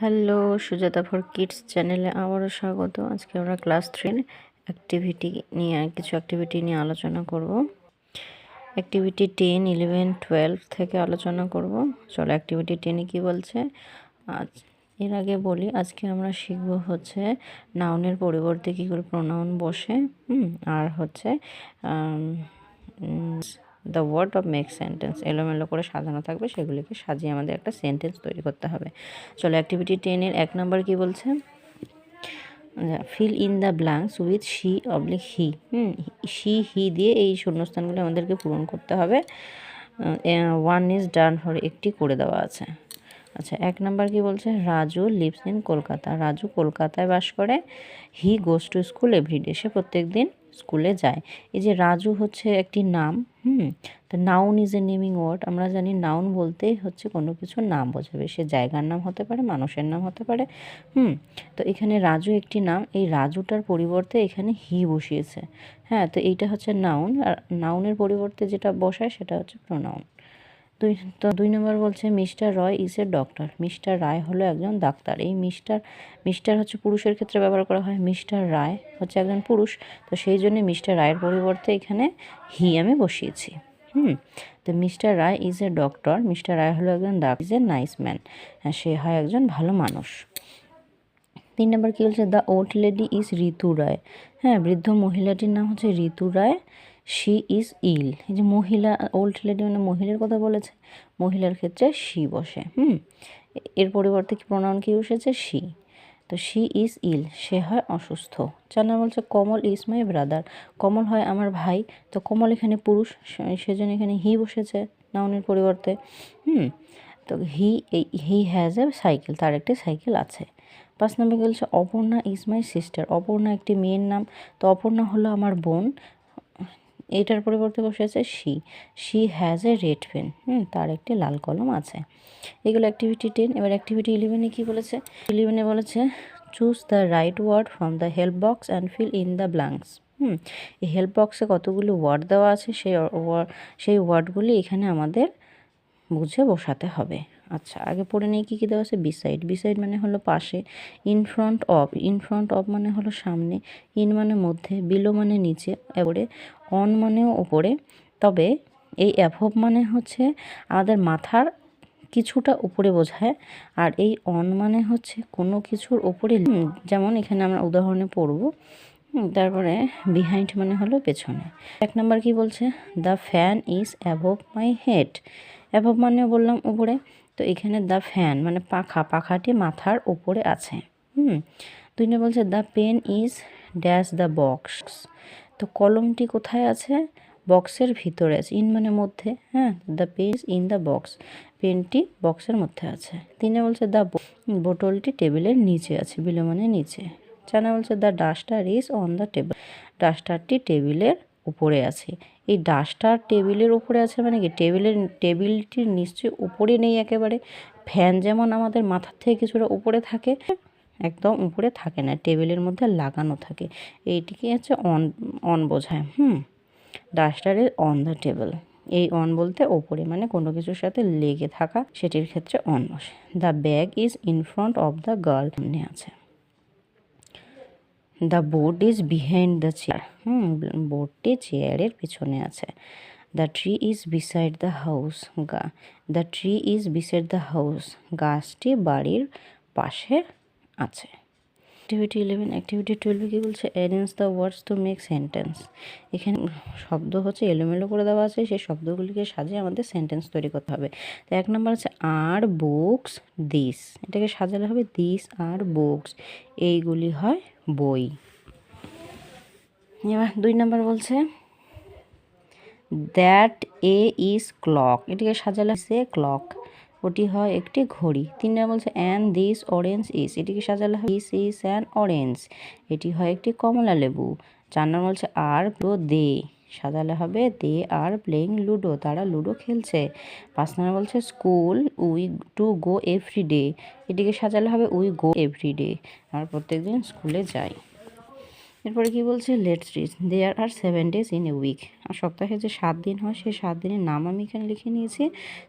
Hello, Sujata for kids চ্যানেলে আবারও স্বাগত। আজকে আমরা ক্লাস থ্রির অ্যাক্টিভিটি নিয়ে, কিছু অ্যাক্টিভিটি নিয়ে আলোচনা করব। অ্যাক্টিভিটি টেন ইলেভেন টুয়েলভ থেকে আলোচনা করব। চলো অ্যাক্টিভিটি টেনে কি বলছে? আজ, এর আগে বলি, আজকে আমরা শিখব হচ্ছে নাউনের পরিবর্তে কী করে প্রোনাউন বসে আর হচ্ছে the word of make sentence এলোমেলো করে সাজানো থাকবে, সেগুলিকে সাজিয়ে আমাদের একটা সেন্টেন্স তৈরি করতে হবে। চলো অ্যাক্টিভিটি টেনের এক নম্বর কি বলছে? Fill in the blanks with she oblique he whom she he দিয়ে এই শূন্যস্থানগুলো আমাদেরকে পূরণ করতে হবে। ওয়ান ইজ ডান ফর একটি করে দেওয়া আছে। আচ্ছা এক নাম্বার কি বলছে? Raju lives in Kolkata. Raju কলকাতায় বাস করে। He goes to school everyday সে প্রত্যেক দিন স্কুলে যায়। এই যে রাজু হচ্ছে একটি নাম, হুম? তো noun is a naming word. আমরা জানি নাউন বলতেই হচ্ছে কোনো কিছুর নাম বোঝাবে। সে জায়গার নাম হতে পারে, মানুষের নাম হতে পারে, হুম? তো এখানে রাজু একটি নাম। এই রাজুটার পরিবর্তে এখানে হি বসিয়েছে। হ্যাঁ তো এইটা হচ্ছে নাউন। আর নাউনের পরিবর্তে যেটা বসায় সেটা হচ্ছে প্রোনাউন। দুই, তো দুই নম্বর বলছে mister Roy is a doctor. Mister Roy হলো একজন ডাক্তার। এই মিস্টার মিস্টার হচ্ছে পুরুষের ক্ষেত্রে ব্যবহার করা হয়। মিস্টার রায় হচ্ছে একজন পুরুষ। তো সেই জন্য মিস্টার রায়ের পরিবর্তে এখানে হি আমি বসিয়েছি। হুম, তো mister Roy is a doctor. Mister Roy হলো একজন ডাক ইজ এ নাইস ম্যান। হ্যাঁ সে হয় একজন ভালো মানুষ। তিন নম্বর কী বলছে? The old lady is Ritu Roy. হ্যাঁ বৃদ্ধ মহিলাটির নাম হচ্ছে ঋতু রায়। She is ill. এই যে মহিলা, ওল্ড লেডি মানে মহিলার কথা বলেছে, মহিলার ক্ষেত্রে শি বসে, হুম? এর পরিবর্তে কি প্রণয়ন কি বসেছে শি। তো শি ইজ ইল, সে হয় অসুস্থ। চার নম্বর বলছে, কমল ইজ মাই ব্রাদার। কমল হয় আমার ভাই। তো কমল এখানে পুরুষ সেজন্য এখানে হি বসেছে নাউনের পরিবর্তে, হুম? তো হি, এই, হি হ্যাজ এ সাইকেল তার একটি সাইকেল আছে। পাঁচ নম্বর বলছে, Aparna is my sister. Aparna একটি মেয়ের নাম। তো অপর্ণা হলো আমার বোন। এটার পরিবর্তে বসে আছে she she has a red pen হুম, তার একটি লাল কলম আছে। এগুলো অ্যাক্টিভিটি টেন এবার অ্যাক্টিভিটি ইলেভেনে কী বলেছে? ইলেভেনে বলেছে choose the right word from the help box and fill in the blanks হুম, এই হেল্প বক্সে কতগুলো ওয়ার্ড দেওয়া আছে, সেই সেই ওয়ার্ডগুলি এখানে আমাদের বুঝে বসাতে হবে। আচ্ছা আগে পড়ে নেই কী কী দেওয়া আছে? বিসাইড বিসাইড মানে হলো পাশে। In front of in front of মানে হলো সামনে। ইন মানে মধ্যে। বিলো মানে নিচে। এবারে অন মানেও ওপরে। তবে এই অ্যাভব মানে হচ্ছে আমাদের মাথার কিছুটা উপরে বোঝায়। আর এই অন মানে হচ্ছে কোনো কিছুর ওপরে যেমন এখানে আমরা উদাহরণে পড়ব। তারপরে বিহাইন্ড মানে হলো পেছনে। এক নাম্বার কি বলছে? The fan is above my head above মানেও বললাম উপরে। তো এখানে দ্য ফ্যান মানে পাখা, পাখাটি মাথার উপরে আছে। হুম দুই বলছে the pen is dash the box তো কলমটি কোথায় আছে? বক্সের ভিতরে আছে ইন মানে মধ্যে হ্যাঁ? The pen is in the box পেনটি বক্সের মধ্যে আছে। তিনে বলছে দ্য বোটলটি টেবিলের নিচে আছে বিলো মানে নিচে। চানা বলছে the duster is on the table ডাস্টারটি টেবিলের উপরে আছে। এই ডাস্টার টেবিলের উপরে আছে মানে কি? টেবিলের, টেবিলটির নিশ্চয়ই উপরে নেই একেবারে। ফ্যান যেমন আমাদের মাথার থেকে কিছুটা উপরে থাকে, একদম উপরে থাকে না, টেবিলের মধ্যে লাগানো থাকে। এইটিকে হচ্ছে অন অন বোঝায়, হুম? Duster is on the table. এই অন বলতে ওপরে মানে কোনো কিছুর সাথে লেগে থাকা, সেটির ক্ষেত্রে অন বসে। The bag is in front of the girl আছে। The board is behind the chair হুম বোর্ডটি চেয়ারের পিছনে আছে। The tree is beside the house গা the tree is beside the house গাছটি বাড়ির পাশে আছে। অ্যাক্টিভিটি ইলেভেন অ্যাক্টিভিটি টুয়েলভে কী বলছে? Arrange the words to make sentence এখানে শব্দ হচ্ছে, এলোমেলো করে দেওয়া আছে, সেই শব্দগুলিকে সাজিয়ে আমাদের সেন্টেন্স তৈরি করতে হবে। তো এক নম্বর আছে আর বুকস দিস এটাকে সাজালে হবে দিস আর বুকস এইগুলি হয় বই। এবার দুই নম্বর বলছে দ্যাট এ ইজ ক্লক এটাকে সাজালে সে ক্লক ওটি হয় একটি ঘড়ি। তিন নম্বর বলছে অ্যান দিস অরেঞ্জ ইস এটিকে সাজালে হয় দিস ইস অ্যান অরেঞ্জ এটি হয় একটি কমলা লেবু। চার নম্বর বলছে আর প্লো দে সাজালে হবে দে আর প্লেইং লুডো তারা লুডো খেলছে। পাঁচ নম্বর বলছে school we to go every day এটিকে সাজালে হবে উই গো এভরি ডে আমরা প্রত্যেক দিন স্কুলে যাই। এরপরে কি বলছে? Let's reach there are seven days in a week আর সপ্তাহে যে সাত দিন হয়, সেই সাত দিনের নাম আমি এখানে লিখে নিয়েছি।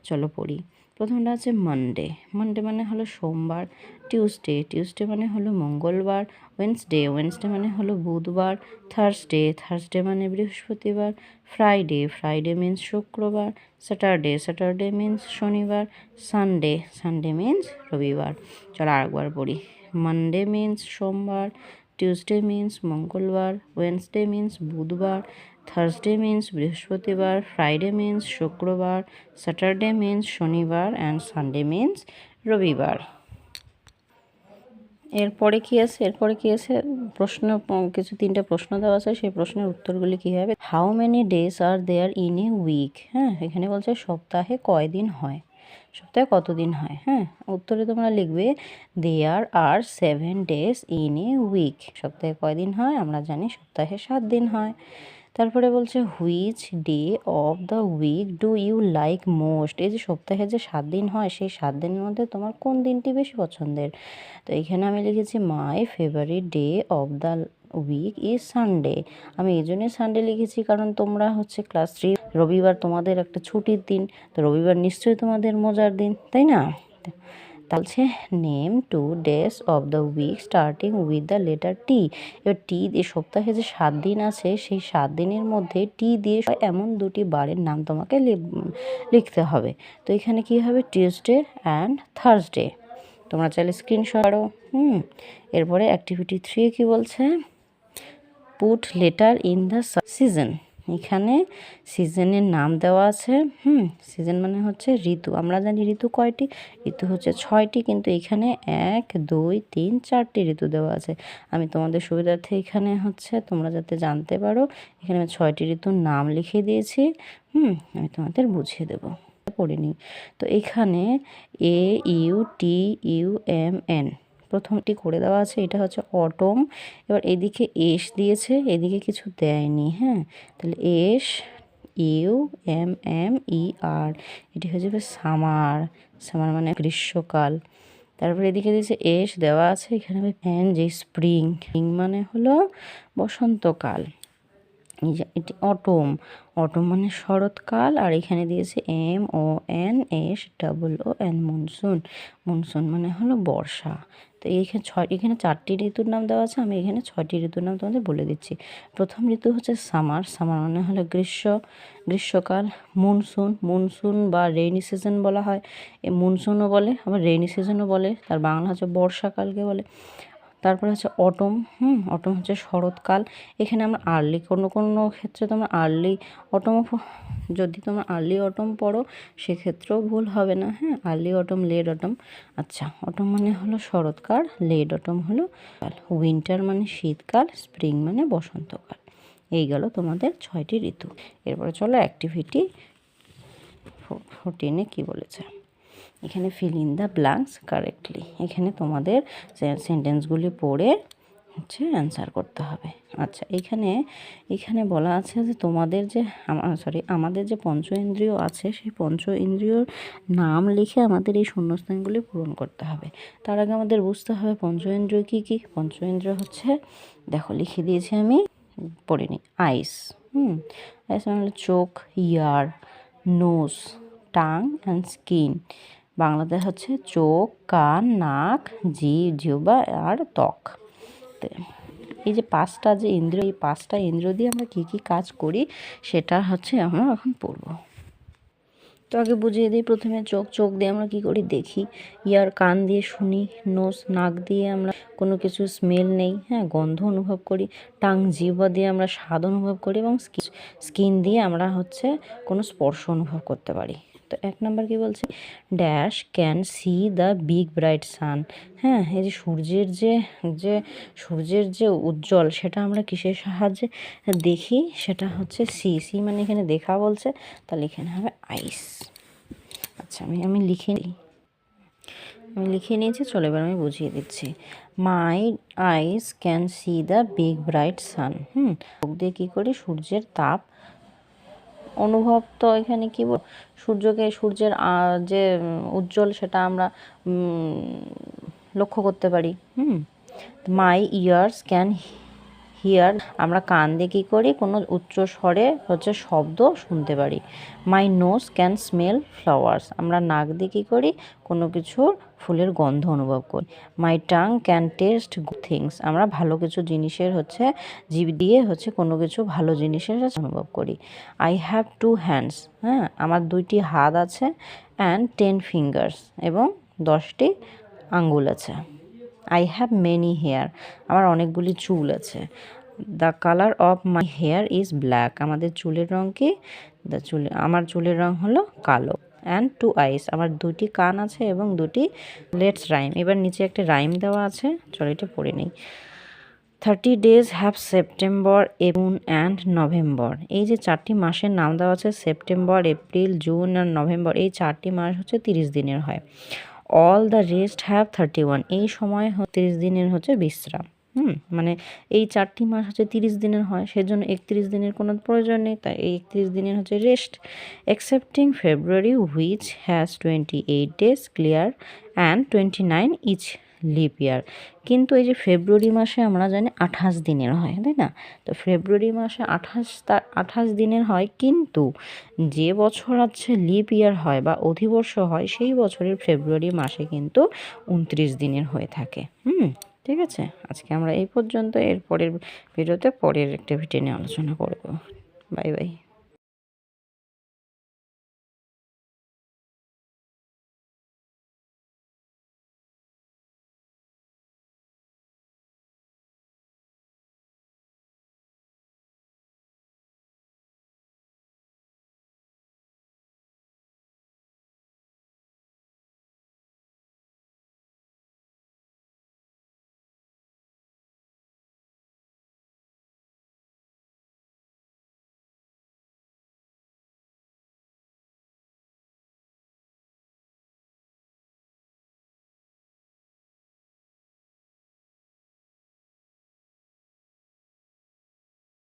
চলো পড়ি। প্রথমটা আছে মানডে মানডে মানে হলো সোমবার। টিউসডে টিউসডে মানে হলো মঙ্গলবার। ওয়েনসডে ওয়েন্সডে মানে হলো বুধবার। থার্সডে থার্সডে মানে বৃহস্পতিবার। ফ্রাইডে ফ্রাইডে মিন্স শুক্রবার। স্যাটারডে স্যাটারডে মিন্স শনিবার। সানডে সানডে মিন্স রবিবার। চলো আরেকবার পড়ি। মানডে মিন্স সোমবার। টিউসডে মিন্স মঙ্গলবার ওয়েনসডে মিন্স বুধবার থার্সডে মিন্স বৃহস্পতিবার ফ্রাইডে মিন্স শুক্রবার স্যাটারডে মিন্স শনিবার অ্যান্ড সানডে মিন্স রবিবার। এরপরে কি আছে? এরপরে কি আছে? প্রশ্ন, কিছু তিনটা প্রশ্ন দেওয়া আছে। সেই প্রশ্নের উত্তরগুলি কী হবে? How many days are there in a week হ্যাঁ এখানে বলছে সপ্তাহে কয় দিন হয়? সপ্তাহে কতদিন হয়? হ্যাঁ উত্তরে তোমরা লিখবে there are seven days in a week সপ্তাহে কয়দিন হয়? আমরা জানি সপ্তাহে সাত দিন হয়। তারপরে বলছে which day of the week do you like most এই যে সপ্তাহে যে সাত দিন হয়, সেই সাত দিনের মধ্যে তোমার কোন দিনটি বেশি পছন্দের? তো এখানে আমি লিখেছি my favourite day of the week is Sunday আমি এই জন্যই সানডে লিখেছি কারণ তোমরা হচ্ছে ক্লাস থ্রি রবিবার তোমাদের একটা ছুটির দিন, তো রবিবার নিশ্চয়ই তোমাদের মজার দিন, তাই না? তাহলে name two days of the week starting with the letter T এবার টি দিয়ে সপ্তাহে যে সাত দিন আছে, সেই সাত দিনের মধ্যে টি দিয়ে এমন দুটি বারের নাম তোমাকে লিখতে হবে। তো এখানে কি হবে? টিউসডে অ্যান্ড থার্সডে তোমরা চাইলে স্ক্রিনশট হুম। এরপরে অ্যাক্টিভিটি থ্রি কি বলছে? Put letter in the season এখানে সিজনের নাম দেওয়া আছে, হুম সিজন মানে হচ্ছে ঋতু। আমরা জানি ঋতু কয়টি? ঋতু হচ্ছে ছয়টি, কিন্তু এখানে এক, দুই, তিন, চারটি ঋতু দেওয়া আছে। আমি তোমাদের সুবিধার্থে এখানে হচ্ছে তোমরা যাতে জানতে পারো, এখানে আমি ছয়টি ঋতুর নাম লিখে দিয়েছি, হুম, আমি তোমাদের বুঝিয়ে দেবো। পড়িনি তো এখানে A U T U M N প্রথমটি করে দেওয়া আছে, এটা হচ্ছে অটম। এবার এদিকে এস দিয়েছে, এদিকে কিছু দেয়নি হ্যাঁ? তাহলে S, U, M M, E, R, এটি হয়ে যাবে সামার। সামার মানে গ্রীষ্মকাল। তারপরে এদিকে দিয়েছে এস, দেওয়া আছে, এখানে ফ্যান যে স্প্রিং। স্প্রিং মানে হলো বসন্তকাল। এটি অটম। অটম মানে শরৎকাল, আর এখানে দিয়েছে M O N S double O N monsoon. Monsoon মানে হলো বর্ষা। তো এইখানে ছয়, এখানে চারটি ঋতুর নাম দেওয়া আছে, আমি এখানে ছয়টি ঋতুর নাম তোমাদের বলে দিচ্ছি। প্রথম ঋতু হচ্ছে সামার। সামার মানে হলো গ্রীষ্ম, গ্রীষ্মকাল, মনসুন। মনসুন বা রেইনি সিজন বলা হয়। এ মনসুনও বলে, আবার রেইনি সিজনও বলে, তার বাংলা হচ্ছে বর্ষাকালকে বলে। তারপরে হচ্ছে অটম, হুম, অটম হচ্ছে শরৎকাল। এখানে আমরা আর্লি কোনো কোনো ক্ষেত্রে তোমরা আর্লি অটম যদি তোমরা আর্লি অটম পড়ো, সেক্ষেত্রেও ভুল হবে না হ্যাঁ? Early autumn late autumn. আচ্ছা অটম মানে হলো শরৎকাল লেড অটম হলো উইন্টার মানে শীতকাল, স্প্রিং মানে বসন্তকাল। এই গেল তোমাদের ছয়টি ঋতু। এরপরে চলো অ্যাক্টিভিটি ফোরটিনে কী বলেছে? এখানে fill in the blanks correctly এখানে তোমাদের সেন্টেন্সগুলি পড়ে হচ্ছে অ্যান্সার করতে হবে। আচ্ছা এখানে এখানে বলা আছে যে তোমাদের যে সরি আমাদের যে পঞ্চ ইন্দ্রিয় আছে, সেই পঞ্চ ইন্দ্রিয়র নাম লিখে আমাদের এই শূন্যস্থানগুলি পূরণ করতে হবে। তার আগে আমাদের বুঝতে হবে পঞ্চ ইন্দ্রিয় কী কী। পঞ্চ ইন্দ্রিয় হচ্ছে, দেখো লিখে দিয়েছি আমি পড়িনি আইস হুম আইস মানে চোখ ear nose tongue and skin বাংলাতে হচ্ছে চোখ, কান, নাক, জিভ, জিহ্বা আর ত্বক। এই যে পাঁচটা যে ইন্দ্র এই পাঁচটা ইন্দ্র দিয়ে আমরা কী কী কাজ করি, সেটা হচ্ছে আমরা এখন পড়ব। তো আগে বুঝিয়ে দিই প্রথমে চোখ চোখ দিয়ে আমরা কি করি, দেখি। ইয়ার কান দিয়ে শুনি নোস নাক দিয়ে আমরা কোনো কিছু স্মেল নেই হ্যাঁ গন্ধ অনুভব করি। টাং, জিহ্বা দিয়ে আমরা স্বাদ অনুভব করি এবং স্কিন দিয়ে আমরা হচ্ছে কোনো স্পর্শ অনুভব করতে পারি। তো এক নম্বর কি বলছে? Dash can see the big bright sun হ্যাঁ এই যে সূর্যের যে যে সূর্যের যে উজ্জ্বল, সেটা আমরা কিসের সাহায্যে দেখি? সেটা হচ্ছে সি সি মানে এখানে দেখা বলছে তাহলে এখানে হবে আইস আচ্ছা আমি আমি লিখে নিই। আমি লিখে নিয়েছি, চলো এবার আমি বুঝিয়ে দিচ্ছি। My eyes can see the big bright sun হুম চোখ দিয়ে কী করি? সূর্যের তাপ অনুভব তো এখানে কি বল সূর্যকে সূর্যের যে উজ্জ্বল সেটা আমরা লক্ষ্য করতে পারি। হুম? মাই ইয়ার্স ক্যান হিয়ার আমরা কান দিয়ে কী করি? কোনো উচ্চ স্বরে হচ্ছে শব্দ শুনতে পারি। My nose can smell flowers আমরা নাক দিয়ে কী করি? কোনো কিছুর ফুলের গন্ধ অনুভব করি। My tongue can taste good things আমরা ভালো কিছু জিনিসের হচ্ছে জীব দিয়ে হচ্ছে কোনো কিছু ভালো জিনিসের অনুভব করি। আই হ্যাভ টু হ্যান্ডস হ্যাঁ আমার দুইটি হাত আছে অ্যান্ড টেন ফিঙ্গার্স এবং দশটি আঙ্গুল আছে। আই হ্যাভ মেনি হেয়ার আমার অনেকগুলি চুল আছে। The colour of my hair is black আমাদের চুলের রং কি? দ্য চুলে, আমার চুলের রং হলো কালো। অ্যান্ড টু আইস আমার দুটি কান আছে এবং দুটি লেটস রাইম। এবার নিচে একটা রাইম দেওয়া আছে। চলো এটা পড়ে নিই। Thirty days have September April and November এই যে চারটি মাসের নাম দেওয়া আছে সেপ্টেম্বর এপ্রিল জুন আর নভেম্বর এই চারটি মাস হচ্ছে তিরিশ দিনের হয়। All the rest have thirty one এই সময় তিরিশ দিনের হচ্ছে বিশ্রাম। হুম মানে এই চারটি মাস হচ্ছে তিরিশ দিনের হয়, সেজন্য একত্রিশ দিনের কোনো প্রয়োজন নেই, তাই এই একত্রিশ দিনের হচ্ছে rest excepting February which has twenty eight days clear and twenty nine each leap year কিন্তু এই যে ফেব্রুয়ারি মাসে আমরা জানি আঠাশ দিনের হয়, তাই না? তো ফেব্রুয়ারি মাসে আঠাশ তার আঠাশ দিনের হয় কিন্তু যে বছর হচ্ছে লিপ ইয়ার হয় বা অধিবর্ষ হয়, সেই বছরের ফেব্রুয়ারি মাসে কিন্তু উনত্রিশ দিনের হয়ে থাকে। হুম, ঠিক আছে? আজকে আমরা এই পর্যন্ত, এর পরের ভিডিওতে পরের অ্যাক্টিভিটি নিয়ে আলোচনা করব। Bye bye.